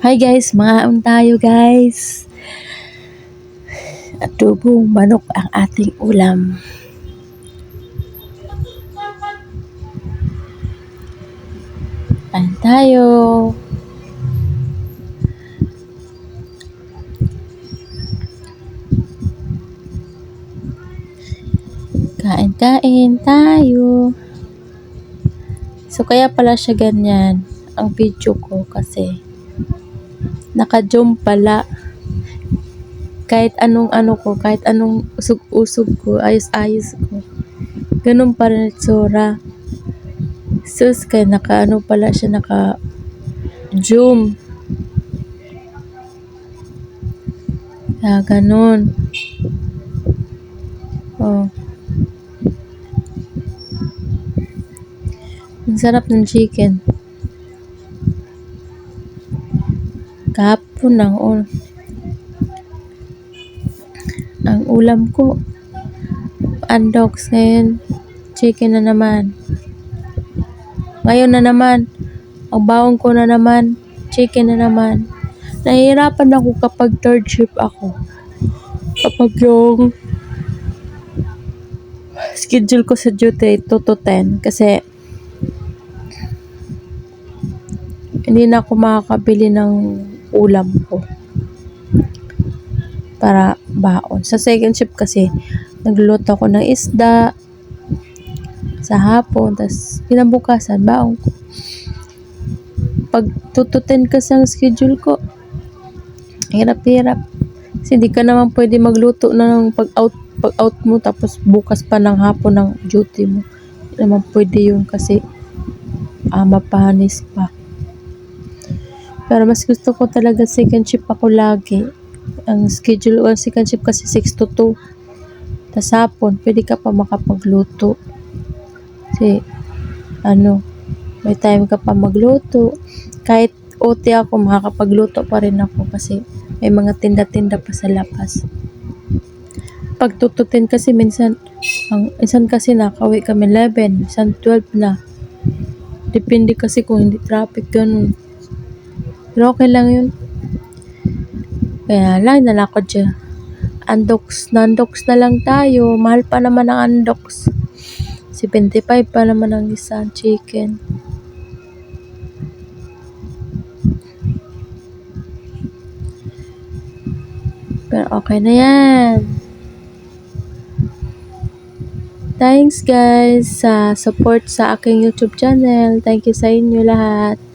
Hi guys, mga tayo guys. Adobong manok ang ating ulam. Kain tayo. Kain-kain tayo. So, kaya pala siya ganyan ang video ko kasi naka-zoom pala. Kahit anong ano ko, kahit anong usog-usog ko, ayos-ayos ko. Ganun pa rin itsura. Sus, kaya naka ano pala siya, naka zoom. Kaya ganun. Oh. Ang sarap ng chicken. Kahapon ang ul ang ulam ko. Andox ngayon. Chicken na naman. Ngayon na naman. Ang baon ko na naman. Chicken na naman. Nahihirapan ako kapag third shift ako. Kapag yung schedule ko sa duty 2 to 10 kasi hindi na ako makakabili ng ulam ko para baon. Sa second shift kasi, nagluluto ako ng isda sa hapon, tas kinabukasan, baon ko. Pag tututin kasi ang schedule ko, hirap-hirap. Kasi hindi ka naman pwede magluto na ng pag-out pag-out mo tapos bukas pa ng hapon ng duty mo. Hindi naman pwede yun kasi ah, mapanis pa. Pero mas gusto ko talaga second shift ako lagi. Ang schedule ko second shift kasi 6 to 2. Tapos hapon, pwede ka pa makapagluto. Kasi, ano, may time ka pa magluto. Kahit OT ako, makakapagluto pa rin ako kasi may mga tinda-tinda pa sa labas. Pag tututin kasi minsan, ang minsan kasi nakauwi kami 11, minsan 12 na. Depende kasi kung hindi traffic, ganun. Pero okay lang yun. Kaya lang, nalakad siya. Andox, nandox na lang tayo. Mahal pa naman ang andox. 75 pa naman ang isang chicken. Pero okay na yan. Thanks guys sa support sa aking YouTube channel. Thank you sa inyo lahat.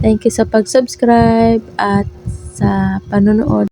Thank you sa pag-subscribe at sa panonood.